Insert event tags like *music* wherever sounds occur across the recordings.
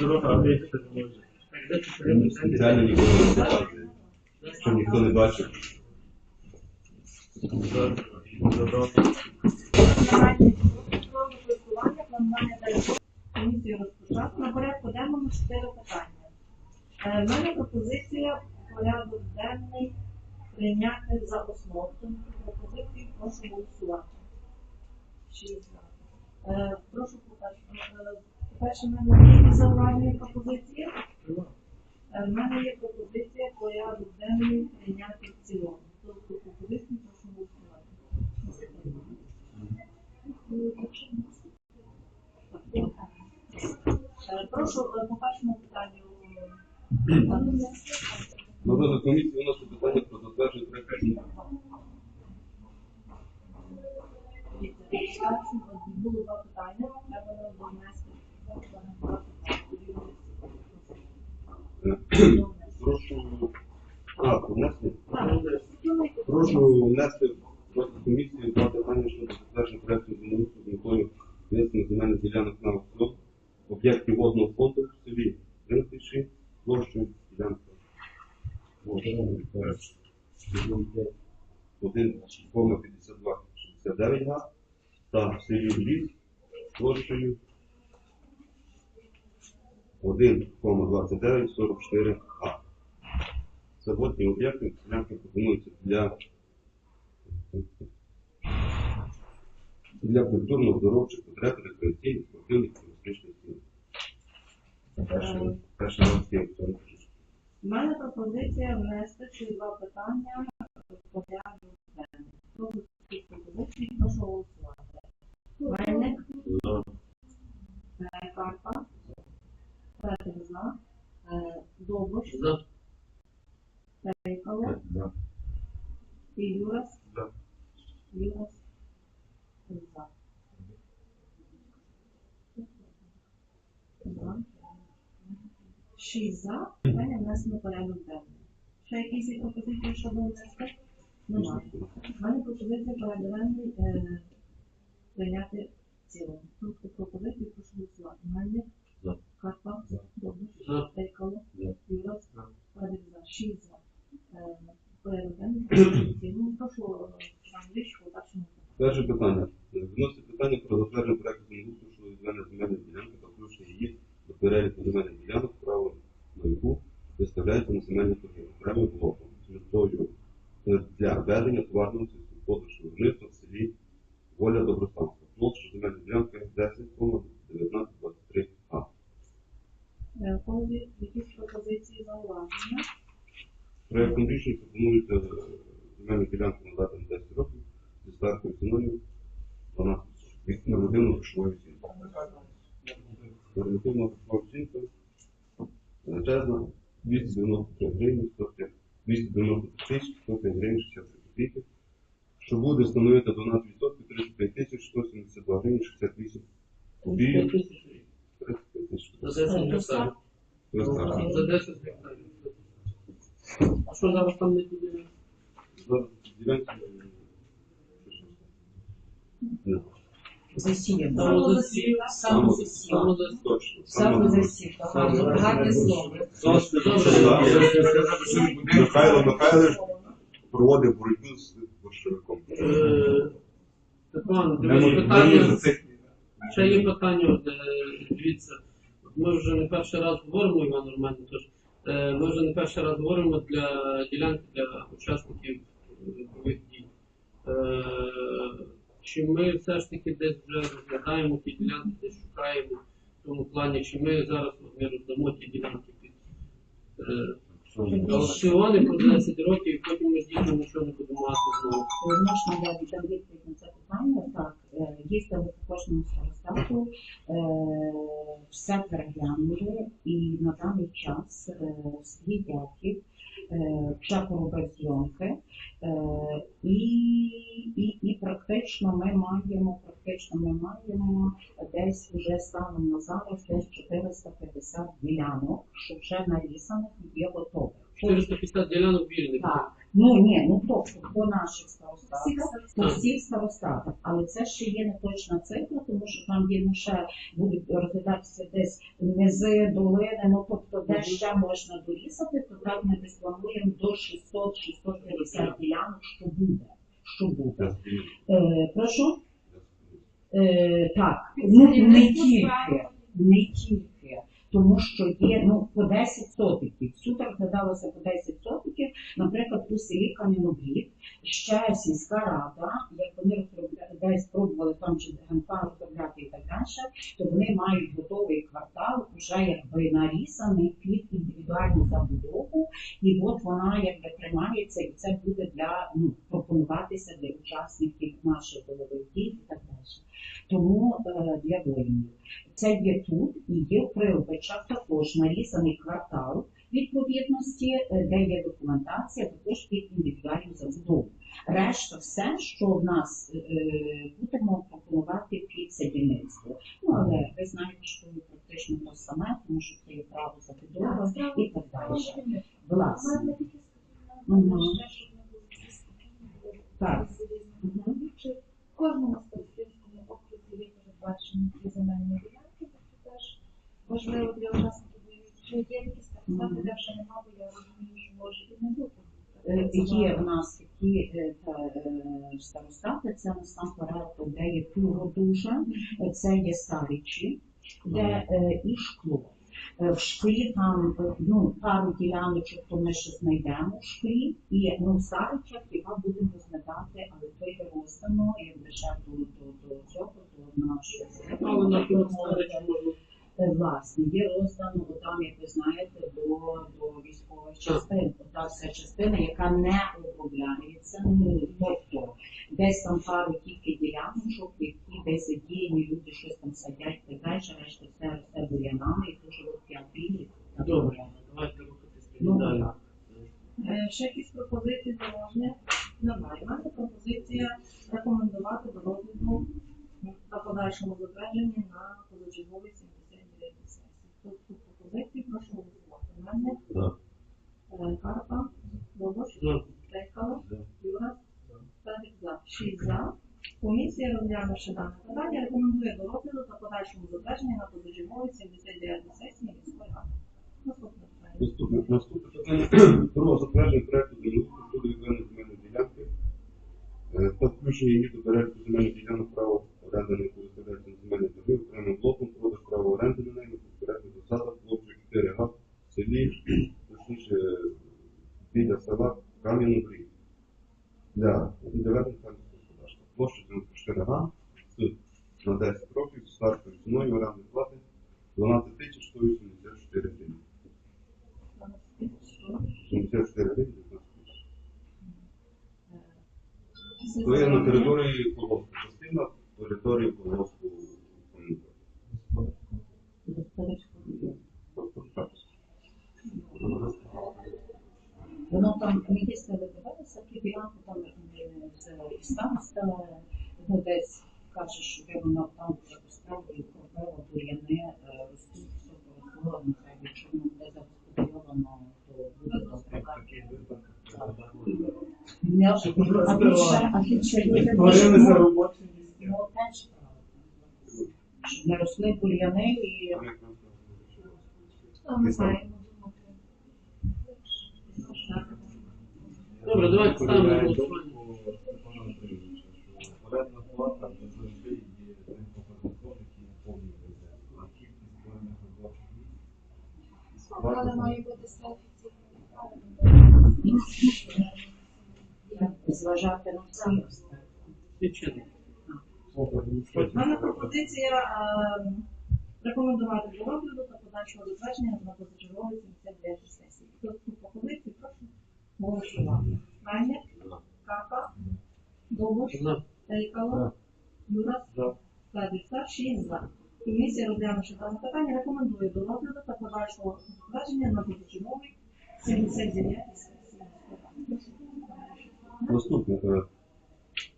Він Спеціально ніколи не показує, щоб ніхто не бачив. Комісію розпочати. На порядку денному чотири питання. В мене пропозиція порядок денний прийняти за основу. Тому пропозицію прошу голосувати. Прошу по-перше. Е, По-перше, в мене є зауваження пропозиції. Е, В мене є пропозиція порядок денний прийняти в цілому. Тобто пропозицію прошу голосувати. Е, Прошу е, по першому питанню. На розгляд комісії виносить питання про затвердження от, Було два питання, треба було внести. Прошу. А, внести? Прошу внести розгляд комісії два питання щодо затвердження проекту землеустрою метою внесення земельних ділянок на об'єкті водного фонду в селі Ринтиші, площею ділянка. 1,5269 га та в селі Ліс площею 1,2944 га. Це об'єкти, пропонуються для для культурно-здоровчих потреб рекреаційних, спортивних туристичних раз є в цьому. У мене пропозиція внести ці два питання в порядок денний. Пропозиції, прошу голосувати. Мельник, Е, Карпа, За, Е, Довбуш, За. Пейкало і Юрас. За. Юрас за. За. Шість за, питання внесено порядок денний. Ще якісь є пропозиції щодо внести? Немає. У мене пропозиція порядок денний е, прийняти в цілому. Тобто пропозиції прошу голосувати. Мельник, Карпа. Добуш. За. Пекало. За. Юрас. За. Прадивна. Шість за. Передання. Ну, прошу Андрійовичу. Перше питання. Вносить питання про затвердження проекту землеустрою щодо відведення земельної ділянки та включення її до переліку земельних ділянок, право на яку виставляється на земельних торгів окремим блоком з метою для ведення товарного сільськогосподарського виробництва в селі Воля Добростанська. Площа земельної ділянки 10, 19, 23 Е, Дякую. Якісь пропозиції зауваження? Проєктом рішення пропонується е, земельну ділянку надати на 10 років зі стартою ціною 12 на годину грошової оцінки. Нормативна грошова оцінка величезна 293 гривень, 293 тисяч, 105 гривень, 63 копійки, що буде становити 12% 35 тисяч 172 гривень, 68 копійок. 35 тисяч. За 10 гектарів. Ось За 10 гектарів. А що зараз там не. Засів. Гарне слово. Михайло Михайлович проводив боротьбу з борщовиком. Е, Степан, питання. Ще є питання, е, дивіться, ми вже не перший раз говоримо, Іван Роман, тож е, ми вже не перший раз говоримо для ділянки для учасників е, бойових дій. Чи ми все ж таки десь вже розглядаємо ті ділянки, десь шукаємо в тому плані, чи ми зараз роздамо ті ділянки під е, аукціони по 10 років, і потім ми дійсно нічого не будемо мати знову. Можна дати там відповідь на це питання. Так, е, їздили по кожному старостату, е, все переглянули, і на даний час всі свій дяків е, без зйомки, і, і, і практично ми маємо, практично ми маємо десь вже станом на зараз десь 450 ділянок, що вже нарізаних і є готових. 450 ділянок вільних. Так, Ну ні, ну тобто по наших старостатах, по всіх старостатах, але це ще є не точна цифра, тому що там є ну, ще будуть розглядатися десь низи, долини, ну тобто де ще можна дорізати, то так ми десь плануємо до 600-650 ділянок, що буде. Що буде. Е, прошу? Е, так, ну не тільки, не тільки, тому що є ну по 10 сотиків. Всюди розглядалося по 10 сотиків. Наприклад, у селі Кам'янобрід ще сільська рада, як вони розробляли, десь пробували там чи ГНП розробляти і так далі, то вони мають готовий квартал, вже якби нарізаний під індивідуальну забудову, і от вона якби тримається, і це буде для ну пропонуватися для учасників наших бойових дій і так далі. Тому е, для воїнів це є тут і є в Прилбичах також нарізаний квартал відповідності, е, де є документація, також під індивідуальну забудову. Решта все, що в нас е, будемо пропонувати під садівництво. Ну але ви знаєте, що практично те саме, тому що це є право забудови і так далі. Власне. Так. Кожному є передбачені ці земельні ділянки, тобто теж важливо для учасників. Чи є якісь старостати, де вже нема, бо я розумію, що може і не бути. Е, Є в нас такі е, е, старостати, це насамперед, де є Туродужа, це є старичі, де і шкло. Е, В шклі там е, ну, пару діляночок, то ми ще знайдемо в шклі, і ну, в Савичах хіба будемо розглядати, але то є роздано, як лише до, до, до цього, до щось. Але на можна Е, Власне, є роздано там, як ви знаєте, до, до військових частин. Та вся частина, яка не обробляється. Ну, тобто десь там пару тільки діляночок, які десь задіяні, люди щось там садять, так далі, решта все росте бур'янами і дуже апілі. добре. Давайте рухатись Ну, далі. Е, Ще якісь пропозиції заможні? Немає. У мене пропозиція рекомендувати до розгляду та подальшому затвердженні на позачерговій 79 сесії. Тут пропозиції прошу голосувати. За. е, Карпа, Ну, Трекало, Юра, Садик за. Шість за. Комісія, розглянувши дане питання, рекомендує до розгляду та подальшому затвердженні на позачерговій 79 сесії міської ради. Наступне питання. Наступне, наступне питання про затвердження проекту землеустрою щодо відведення земельної ділянки е, та включення її до переліку земельних ділянок право оренди не користується на земельні окремим блоком продаж права оренди на неї, площа 4 га в селі, точніше біля села Кам'яногрів. Для доведення фермерського господарства. Площа 94 га на 10 років стартовою ціною орендної плати 12 тисяч 184 гривень. 74 гривні 19 тисяч. То є на території колгоспу. Частина території колгоспу. Тобто, Воно там дивилися, ті ділянки там е, староста, ну десь каже, що де воно там вже розправили, кропила, бур'яни, е, ростуть, все поросло, нехай якщо воно буде заспокоювано, то буде добре. Не, а тут ще, а ще люди за робочі місця. Ну, теж правда. Щоб не росли бур'яни і Там якраз розмовляємо. Що ми маємо думати? Добре, давайте ставимо на голосування. орендна плата не завжди є тим показником, який наповнює бюджет. А кількість створення робочих місць Але має бути статус зважати на всі аспекти. У мене пропозиція е, рекомендувати до розгляду та подальшого затвердження на позачерговій 79 сесії. Хто цю пропозицію, прошу голосувати. Мене, Карпа, Довбуш, За. Тейкало, Юрас. Федір, 6 за. Комісія, розглянувши дане питання, рекомендує до розгляду та подальшого затвердження на позачерговій 79. Наступне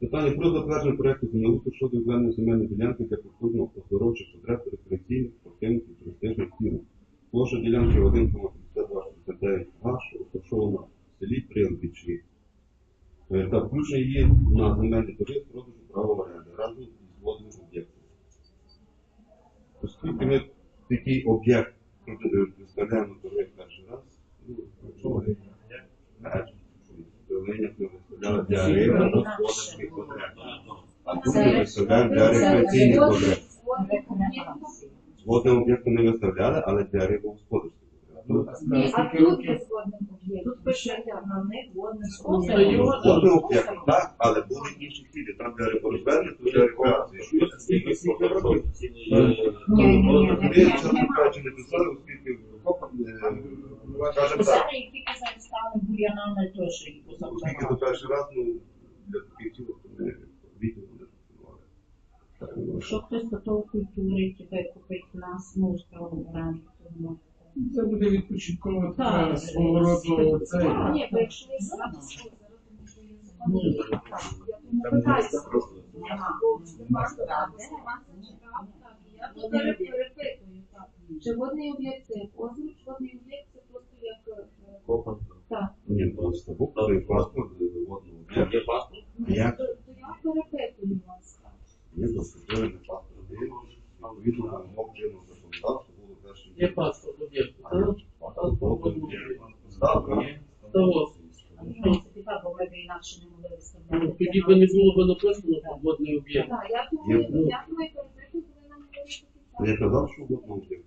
питання про затвердження проекту землеустрою щодо відведення земельної ділянки для культурно оздоровчих потреб рекреаційних, спортивних і туристичних цілей. Площа ділянки 1,5269 га, що розташована в селі Прилбічі. Е, включення її на земельний торги продажу права оренди разом з водним об'єктом. Оскільки ми такий об'єкт виставляємо торги перший раз, ну, що ми виставляли для риби господарських потреб. А тут ми виставляємо для рекреаційних потреб. Рекреації. З водним об'єктом не виставляли, але для рибогосподарських потреб. Ні, а тут років? без водних об'єктів. Тут пише на них це Водним об'єктом так, але були інші цілі. Там для риборозведення, тут для рекреації. Скільки скільки років Ні, ні, ні, ні, Ми, ні, чесно кажучи, не писали, оскільки, е, скажімо так, Зараз, які казали, стали бур'янами теж оскільки то перший раз, ну, для таких цілих, то ми відео не. Якщо хтось готов культури, тебе купить нас, ну, справу оренду, то може. Це буде відпочинкова Так, така свого роду цей. Ні, бо якщо є зараз, то Ні. Я тому питаюся. просто. Я тут перепитую, так. Чи водний об'єкт це озеро, чи водний об'єкт це просто як е, так. Ні, просто буквою паспорт водного об'єкту. Є паспорт? То я перепитую вас. так. Є паспорт. Відповідно, законодавства було перше. Є паспорт об'єкту. А, так? Паспорт не Ну, виставляти. Тоді би не було б написано про водний об'єкт. Я я казав, що. Водний об'єкт,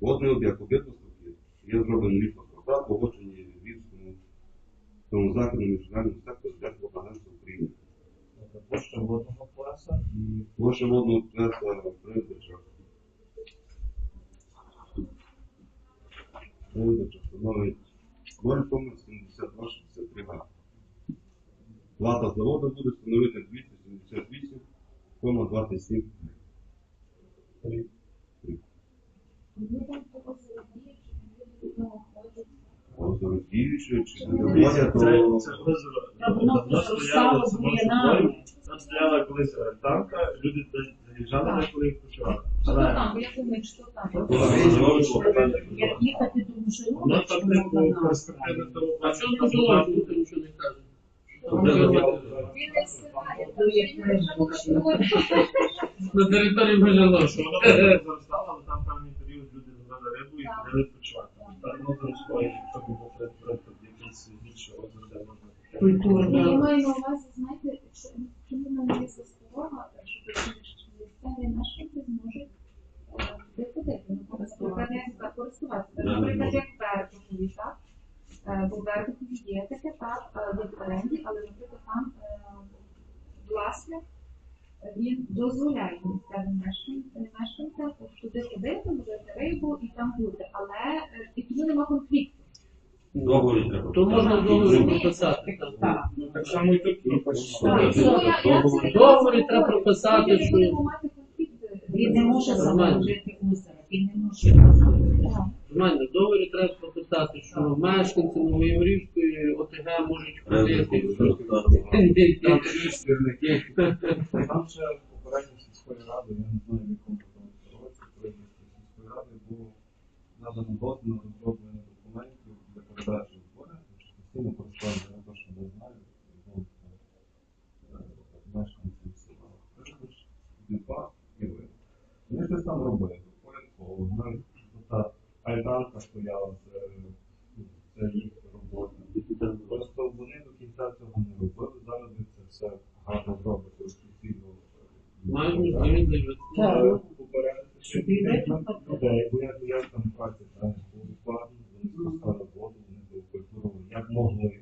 водний об'єкт об'єкт, статті. Є зроблений ліс паспорта, погоджені Львівському тому західному міжнародному сектору Держпропагандства України. Площа водного класа і Площа водного плеса Придача. Придача становить 0,7263 га. Плата за воду буде становити 278,27 гривень. Озеро чи Це, то це озеро давно стояло само собою. Там стояла колись альтанка, люди заїжджали, коли їх почували. Що там? Я думаю, що. Як їхати до перспективі того А чому бачу, не було, нічого не каже? Він не встигає, То є там не На території що воно *laughs* але там певний період люди ловили рибу і ходили відпочивати. Так, ну, зросло, якщо б був приклад якийсь більше озеро. Культурно. Я маю на увазі, знаєте, чому мене є засторога, що місцеві мешканці зможуть е, ну, користуватися, Наприклад, як так? Е, Бо в є таке, так, в оренді, але, наприклад, там власник, він дозволяє місцевим мешканцям мешканцям туди ходити, ловити рибу і там бути, але і тоді нема конфлікту. Договорі треба. То можна в договорі прописати. Так. так само і тут це договор. якраз Договорі треба прописати, що-. Він не може Нормально. заложити озеро, він не може. Нормально, в договорі треба прописати, що мешканці Новоєврівської ОТГ можуть ходити. Там три. Там ще попередньо сільської ради, я не знаю, в якому році, попередньо сільської ради було надано дозвіл розроблення документів для передачі збори, що постійно користувалися, я точно не знаю, е, мешканців села. Ви. Вони щось там робили, порядково, знаєте, та альтанка стояла, це, ну, це їх робота. Просто вони до кінця цього не робили. Зараз ви це все гарно зробите офіційно. Людей, бо я, я там працю, так, був вони спускали воду, вони були культурою, як могли.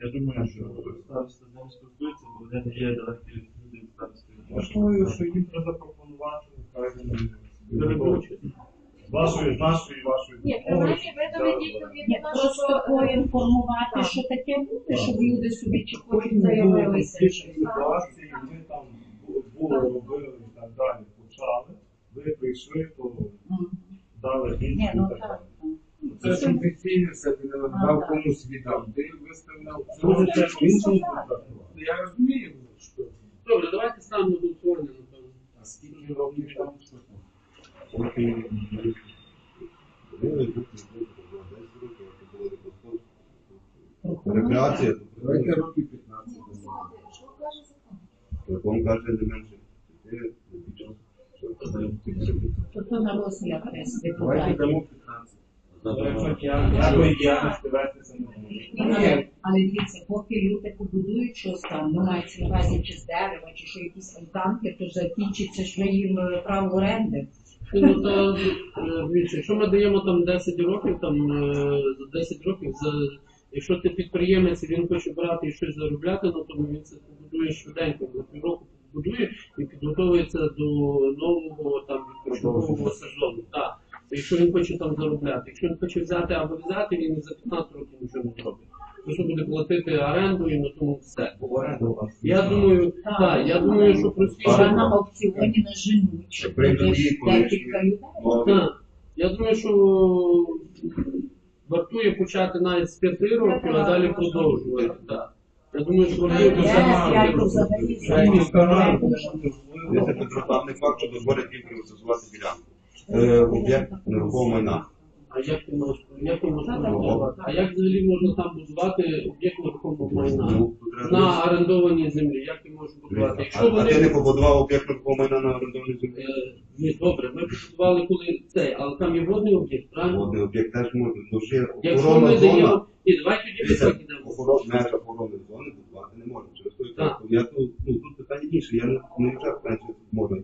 Я думаю, що Старости з ним бо вони не є далекі від люди від старости. важливо, що їм треба запропонувати, хай вони собі Передбачити. готові. з вашої, з нашої, вашої Ні, принаймні ви доведіть до Ні, відома, просто поінформувати, що таке буде, щоб люди собі чи Потім хочуть заявилися. ми там бу- було, робили і так далі, почали. Ви прийшли, то дали Ні, і ну так так. далі. Це ж офіційно все, ти не надав комусь віддав, ти виставляв. Ну, Це це ж іншому так. контрактував. Я розумію, що Добре, давайте ставимо на голосування, напевно. а скільки років там? Поки рекреація, Давайте років 15. Закон? каже не менше. Тобто на розгляд прес Давайте дамо 15. Я якої діяльності вестися не можу. Але, дивіться, поки люди побудують щось там, ну мається на увазі чи з дерева, чи що якісь альтанки, то закінчиться ж вже їм е, право оренди. Ну, то, е, дивіться, якщо ми даємо там 10 років, там е, за 10 років, за, якщо ти підприємець і він хоче брати і щось заробляти, ну то він це побудує швиденько, за півроку побудує і підготовується до нового там відпочинкового сезону. Так. Якщо він хоче там заробляти, якщо він хоче взяти або взяти, він за 15 років нічого не зробить. Просто буде платити оренду і на тому все. Я думаю, так, я думаю, що Що простіше. на аукціоні декілька людей. Так. Я думаю, що вартує почати навіть з п'яти років, а далі продовжувати. Так. Я думаю, що взагалі Це не факт, що дозволять тільки розташувати ділянку. Е, Об'єкт нерухомого майна. А як ти можеш, як ти можеш будувати? А як взагалі можна там будувати об'єкт нерухомого майна? Ну, На орендованій землі, як ти можеш будувати? А, Якщо а ти не вони побудував об'єкт нерухомого майна на орендованій землі? Е, ні, добре, ми побудували коли цей, але там є водний об'єкт, правильно? Водний об'єкт теж може, ну є Якщо ми зона. даємо, і давай тоді Дивіться, високі дамо. охорон, межа охоронної зони будувати не можна. Через той Так. факт. Я тут, ну, тут питання інше, я не, не вже питання, чи можна.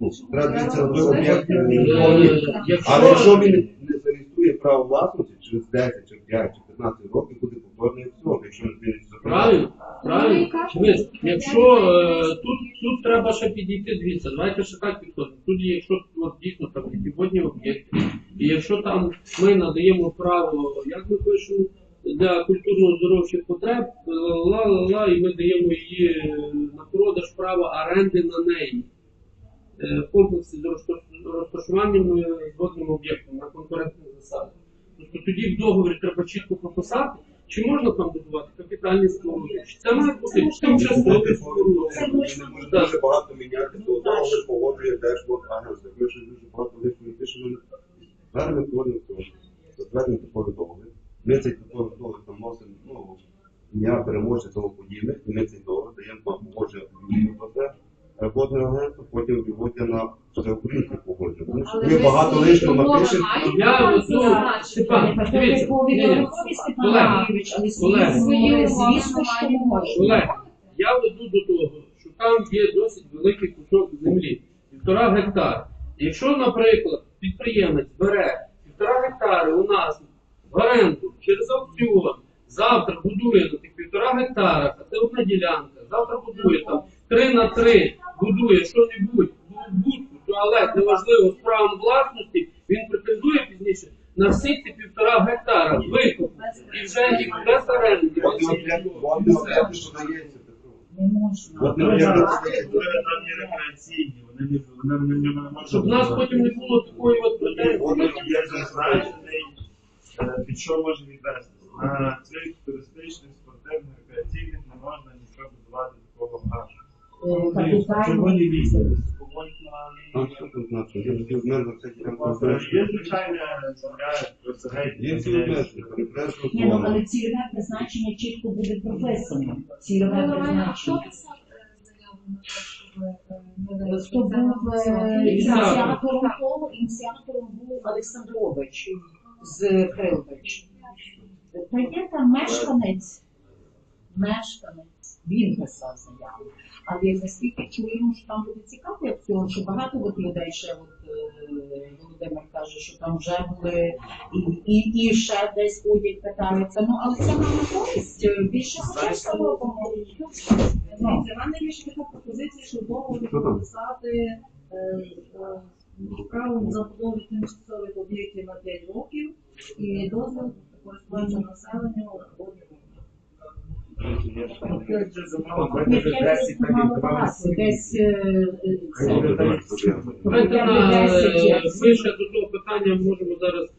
Ну, треба дивитися на той об'єкт. Е, нерухомий. Якщо Але якщо він не зареєструє право власності через 10, чи 5, чи 15 років, буде повторний аукціон, якщо не зміниться закон. Правильно, правильно. Дивись, якщо е, тут, тут треба ще підійти, дивіться, давайте ще так підходимо. Тут є, якщо от, дійсно там такі водні об'єкти, і якщо там ми надаємо право, як ми пишемо, для культурно-здоровчих потреб, ла-ла-ла, і ми даємо її е, на продаж право оренди на неї. Е, В комплексі з розташуванням е, з водним об'єктом на конкурентних засадах. Тобто тоді в договорі треба чітко прописати, чи можна там будувати капітальні споруди, чи це має бути Ми можна. дуже багато міняти, то договір погоджує теж. Ми дуже багато пишемо. Зараз ми проводимо цього. Затвердимо договір. Ми цей такий договір там носимо, ну, я переможця того подібне, і ми цей договір даємо погодження про це. Е, Водне потім виводять на всеукраїнське погодження. Тому що ми ви багато лишнього напишемо. Я значить, Степан, дивіться, Олег, Олег. звісно, що можна. Олег, я веду до того, що там є досить великий кусок землі, півтора гектара. Якщо, наприклад, підприємець бере півтора гектари у нас в оренду через аукціон, завтра будує на тих півтора гектара, а це одна ділянка, завтра будує там 3 на 3, будує що-небудь, будку, туалет, неважливо, з правом власності, він претендує пізніше на всі ці півтора гектара викуп. І вже їх без оренди. Петро. Не рекреаційні, вони вони не. Щоб нас потім не було такої от претензії. Водне Є об'єкт, зазначений, е, під що може відвести. На цих туристичних, спортивних, рекреаційних не можна нічого будувати такого аж. Е, Капітальні. Червоні лінії. Там що тут значить? Є всі обмеження, все ділянки Є звичайна земля, просто геть. Є всі обмеження, перекреслю Ні, ну але цільове призначення чітко буде прописано. Цільове призначення. Хто був е, ініціатором того, ініціатором був Олександрович з Крилович. Та є там мешканець, мешканець, він писав заяву. Але наскільки чуємо, що там буде цікавий аукціон, що багато от людей ще от, е, Володимир каже, що там вже були і, і, і ще десь ходять, питаються. Ну, але це на користь. е, Більше. Ну, Дивіться, в мене є ще така пропозиція, що договір там? підписати е, правом забудови тимчасових об'єктів на 5 років і дозвіл користування населення водним. Це вже замало, Ні, вже я 10 десь мало багато, десь це. Давайте Я на, би 10 як ми ще до того питання можемо зараз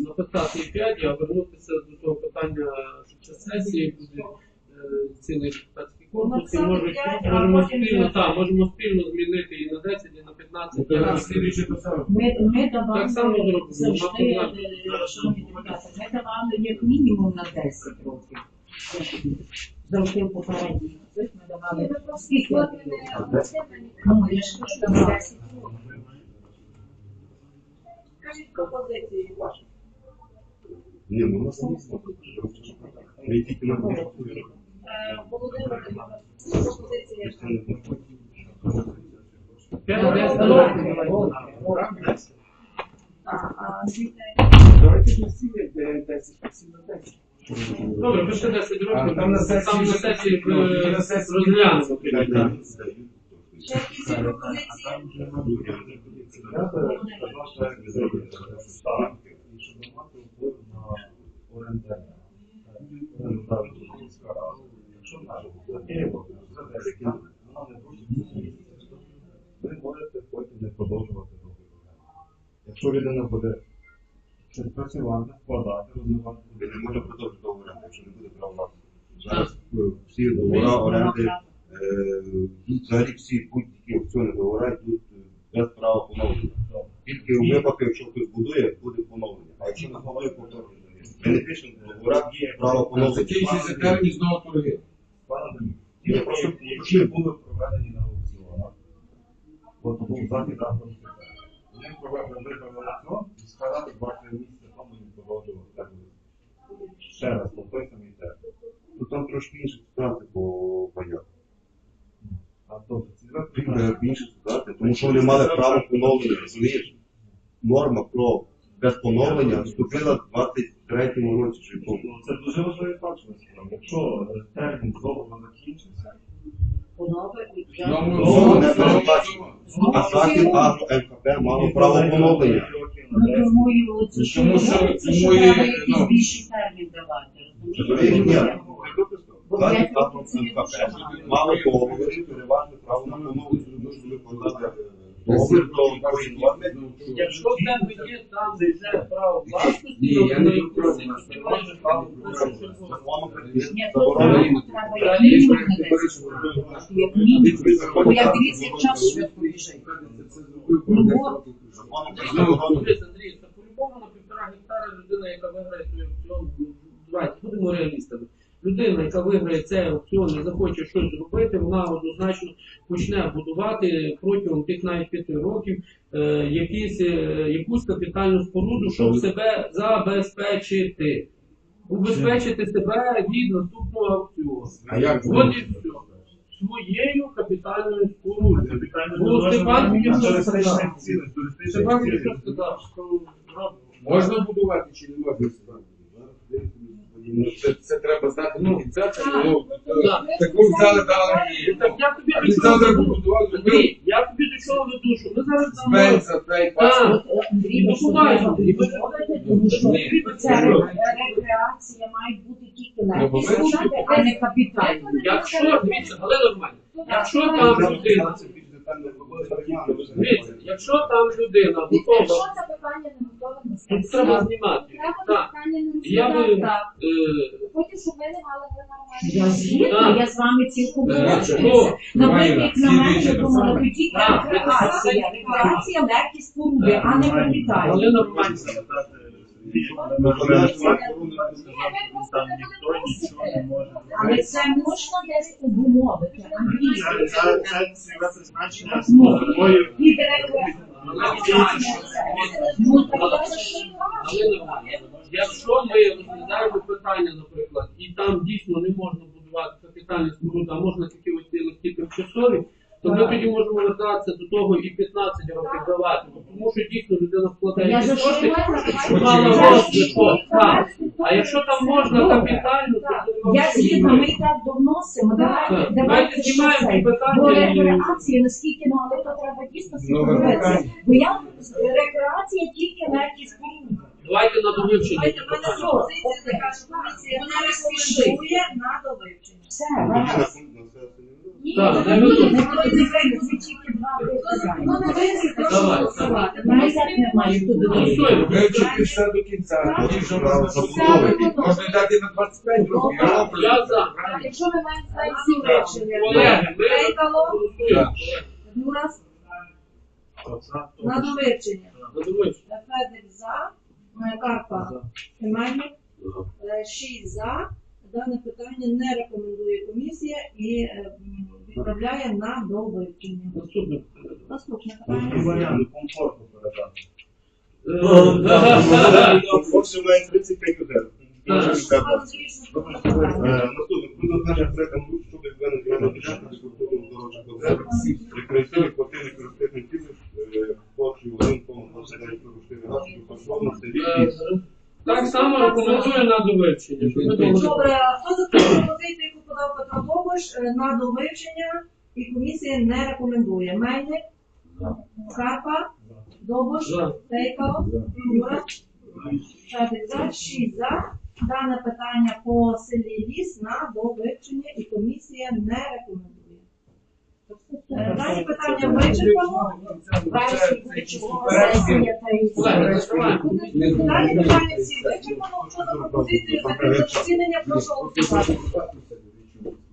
написати і 5, а вернутися до того питання, що це сесії буде е, цілий депутатський і можемо спільно, так, можемо спільно змінити і на 10, і на 15. 15 Це разів. слідуюче то саме. Ми, ми давали Так само зробимо. завжди, Ну, е, шановні депутати, ми давали як мінімум на 10 років. Завжди в попередніх цих ми давали скільки років? Ну, я ж кажу, там 10 років. Скажіть пропозиції ваші. Ні, ну у нас не Ми тільки на Е, Володимир, пропозиція. Якщо не знаходимо, 5-10 років. А, а, Андрій, Давайте до всі де 10, всі на 10. Добре, пиши 10 А, років, там на сесії на сесії ну, е, розглянемо. Ви можете потім не продовжувати договір. Якщо людина буде щось працювати, вкладати, розвивати, Ви не можете продовжити договір, якщо не буде права власності. Зараз е, всі договори оренди, е, взагалі всі будь-які аукціони договори йдуть е, без права поновлення. Тільки у випадку, якщо хтось будує, буде поновлення. А якщо не будує, повторно. Ми не пишемо в договорах право поновлення. Закінчується термін знову торги. І просто які були проведені на аукціонах. От був захід авторських прав. Вони провели виграли аукціон і сказали, бачили місце тому їм проводили ще раз, ну той самий теж. Тут там трошки інше ситуація по паньок. А то більше ситуація, тому що вони мали право поновлення, розумієш? Норма про без поновлення вступила 20 третьому році чи повному. Це дуже важливий фактор. Якщо термін довго закінчився, мало право поновлення. Право на поновлення, дуже викладати Якщо в тебе є там, де право власності, Ні, я не на право власності. Ні, то треба як мінімум на 10 років. Як мінімум. Бо як дивіться, час швидко біжить. Ну, Андрій, це по-любому на півтора гектара людина, яка виграє ну, будемо реалістами. Людина, яка виграє цей аукціон і захоче щось зробити, вона однозначно почне будувати протягом тих навіть п'яти років е, якісь, е, якусь капітальну споруду, щоб себе забезпечити. Убезпечити себе від наступного аукціону. А як От і все. Своєю капітальною спорудою. Бо Степан мені що сказав? Степан мені що сказав, що. Можна будувати чи не можна? Ну, це, це треба знати до кінця. Це, ну, Так. таку взяли, дали і Так я тобі до чого побудували Андрій, я тобі до чого веду, що ми зараз дамо. Спенса, цей паспорт. Так, Андрій, І ви тому що Ні. ре- рекреація має бути тільки Ну, бо ми- споруди, а не капітальні. якщо, дивіться, але нормально. Якщо там людина, дивіться, якщо там людина Якщо готова, це питання не готове на тут сесії, треба знімати. треба Так. питання не Я би, розглядати. е, Потім, щоб ми не мали Я згідна, я з вами цілком погоджуюся. Наприклад, як на мене, Слідуюче думала, так Так, рекреація. Рекреація легкі споруди, а не капітальні. але нормально. Ніхто нічого не може. Але це можна десь обумовити. Це- призначення з нормально. Якщо ми розглядаємо питання, наприклад, і там дійсно не можна будувати капітальні споруди, а можна тільки оці легкі тимчасові, то ми тоді можемо вертатися до того і 15 років давати. Тому що дійсно людина вкладає ці кошти, мала розвиток. А якщо там можна капітально, то Я згідна, ми і так довносимо. Давайте, давайте знімаємо питання Бо рекреація, наскільки, ну, але то треба дійсно Ну, Бо я рекреація тільки легкі споруди. Давайте на довивчення. Давайте в мене пропозиція така, що комісія не рекомендує на довивчення. Все, Так, Ну, Давай. Ну. Вивчити все до кінця, можна дати на 25 років. Я за. Якщо ми маємо знати всі речення. Колеги, ми голосуємо. На. Задумаєш? Федик за, е, Карпа Семенник, е, шість за. Дане питання не рекомендує комісія і е, відправляє на довивчення. Наступне. Наступне питання. варіант комфорту передати. Має 35 годин. Так. віддати. Пане наступне питання. Наступне, про затвердження проекту групи щодо відведення земельної ділянки для культурного дорожнього добра, рекреаційних квартирних користувних цілей, площею 1,29 га, безкоштовно, це рік. Так само рекомендую на довивчення. Добре, а хто за пропозицію, *clears throat* Довбиш, е, на довивчення і комісія не рекомендує. Мельник, Карпа, Довбиш, За. Тейкало, Юра, за, шість за. Дане питання по селі Ліс на довивчення і комісія не рекомендує. Е, Дані питання вичерпано. Дані питання всі вичерпано. Хто за пропозицію закрити засідання, прошу голосувати.